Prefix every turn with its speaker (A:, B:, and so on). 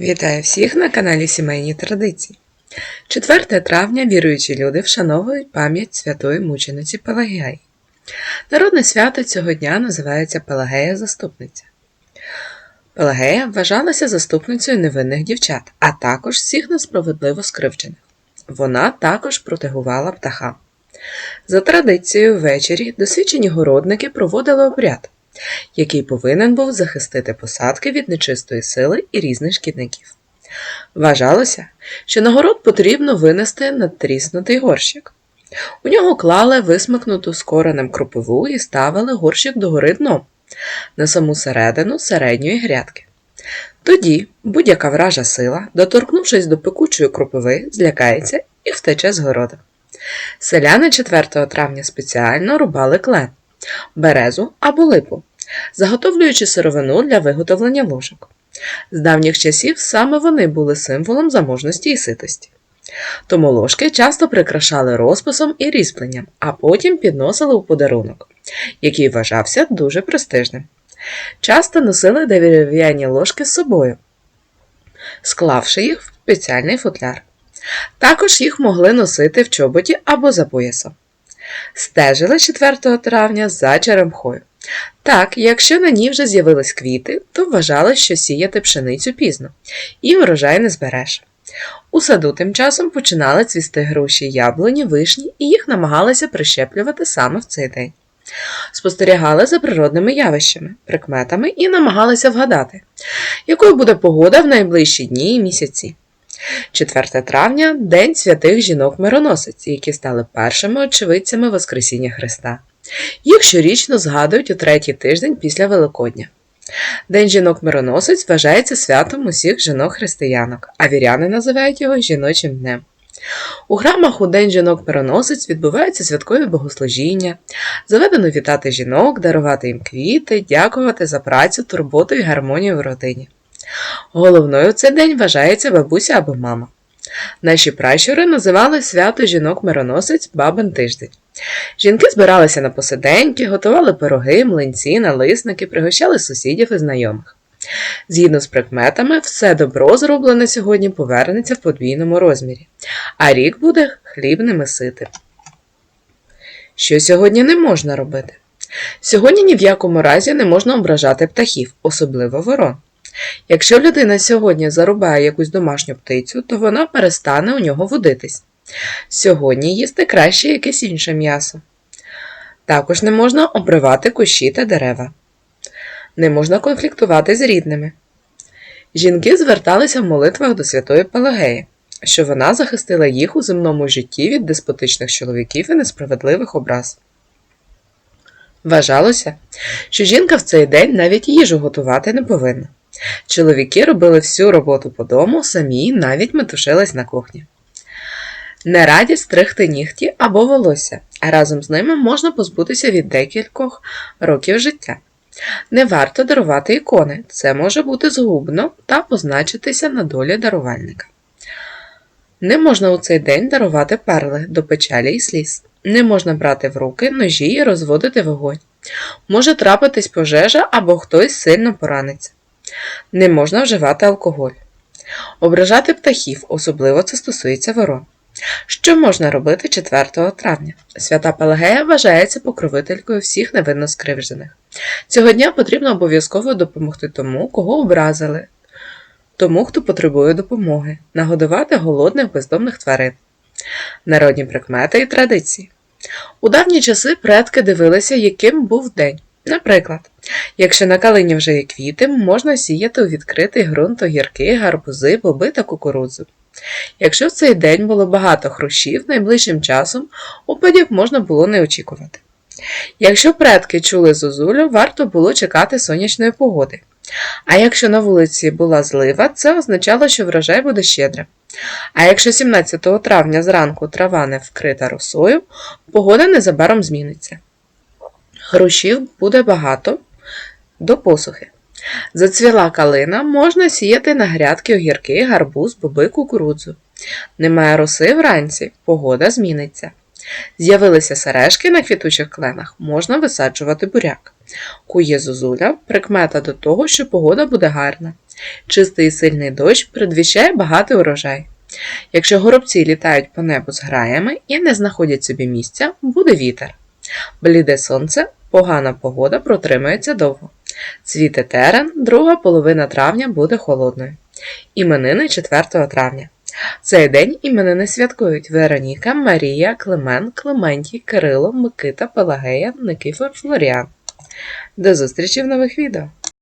A: Вітаю всіх на каналі Сімейні Традиції. 4 травня віруючі люди вшановують пам'ять святої мучениці Пелагеї. Народне свято цього дня називається Пелагея Заступниця. Пелагея вважалася заступницею невинних дівчат, а також всіх несправедливо скривджених. Вона також протегувала птахам. За традицією, ввечері досвідчені городники проводили обряд, який повинен був захистити посадки від нечистої сили і різних шкідників. Вважалося, що на город потрібно винести надтріснутий горщик. У нього клали висмикнуту з коренем кропиву і ставили горщик догори дном на саму середину середньої грядки. Тоді будь-яка вража сила, доторкнувшись до пекучої кропиви, злякається і втече з города. Селяни 4 травня спеціально рубали клен, березу або липу, заготовлюючи сировину для виготовлення ложок. З давніх часів саме вони були символом заможності і ситості. Тому ложки часто прикрашали розписом і різьбленням, а потім підносили у подарунок, який вважався дуже престижним. Часто носили дерев'яні ложки з собою, склавши їх в спеціальний футляр. Також їх могли носити в чоботі або за поясом. Стежили 4 травня за черемхою. Так, якщо на ній вже з'явились квіти, то вважали, що сіяти пшеницю пізно, і врожай не збереш. У саду тим часом починали цвісти груші, яблуні, вишні, і їх намагалися прищеплювати саме в цей день. Спостерігали за природними явищами, прикметами і намагалися вгадати, якою буде погода в найближчі дні і місяці. 4 травня День святих жінок-мироносиць, які стали першими очевидцями Воскресіння Христа. Їх щорічно згадують у третій тиждень після Великодня. День жінок-мироносиць вважається святом усіх жінок-християнок, а віряни називають його жіночим днем. У храмах у День жінок-мироносиць відбуваються святкові богослужіння, заведено вітати жінок, дарувати їм квіти, дякувати за працю, турботу і гармонію в родині. Головною в цей день вважається бабуся або мама. Наші пращури називали свято жінок-мироносиць Бабин тиждень. Жінки збиралися на посиденьки, готували пироги, млинці, налисники, пригощали сусідів і знайомих. Згідно з прикметами, все добро зроблене сьогодні повернеться в подвійному розмірі, а рік буде хлібним і ситим. Що сьогодні не можна робити? Сьогодні ні в якому разі не можна ображати птахів, особливо ворон. Якщо людина сьогодні зарубає якусь домашню птицю, то вона перестане у нього водитись. Сьогодні їсти краще якесь інше м'ясо. Також не можна обривати кущі та дерева. Не можна конфліктувати з рідними. Жінки зверталися в молитвах до святої Пелагеї, що вона захистила їх у земному житті від деспотичних чоловіків і несправедливих образ. Вважалося, що жінка в цей день навіть їжу готувати не повинна. Чоловіки робили всю роботу по дому, самі навіть метушились на кухні. Не раді стригти нігті або волосся, а разом з ними можна позбутися від декількох років життя. Не варто дарувати ікони, це може бути згубно та позначитися на долі дарувальника. Не можна у цей день дарувати перли до печалі і сліз. Не можна брати в руки ножі і розводити вогонь. Може трапитись пожежа або хтось сильно пораниться. Не можна вживати алкоголь. Ображати птахів, особливо це стосується ворон. Що можна робити 4 травня? Свята Пелагея вважається покровителькою всіх невинно скривджених. Цього дня потрібно обов'язково допомогти тому, кого образили, тому, хто потребує допомоги, нагодувати голодних бездомних тварин. Народні прикмети і традиції. У давні часи предки дивилися, яким був день. Наприклад, якщо на калині вже є квіти, можна сіяти у відкритий ґрунт огірки, гарбузи, боби та кукурудзу. Якщо в цей день було багато хрущів, найближчим часом опадів можна було не очікувати. Якщо предки чули зозулю, варто було чекати сонячної погоди. А якщо на вулиці була злива, це означало, що врожай буде щедрим. А якщо 17 травня зранку трава не вкрита росою, погода незабаром зміниться. Хрущів буде багато до посухи. Зацвіла калина можна сіяти на грядки огірки, гарбуз, боби, кукурудзу. Немає роси вранці, погода зміниться. З'явилися сережки на квітучих кленах, можна висаджувати буряк. Кує зозуля прикмета до того, що погода буде гарна. Чистий і сильний дощ предвіщає багатий урожай. Якщо горобці літають по небу з граями і не знаходять собі місця, буде вітер. Бліде сонце, погана погода протримається довго. Цвіте терен, друга половина травня буде холодною. Іменини 4 травня. Цей день іменини святкують Вероніка, Марія, Климен, Клементій, Кирило, Микита, Пелагея, Никифор, Флоріан. До зустрічі в нових відео!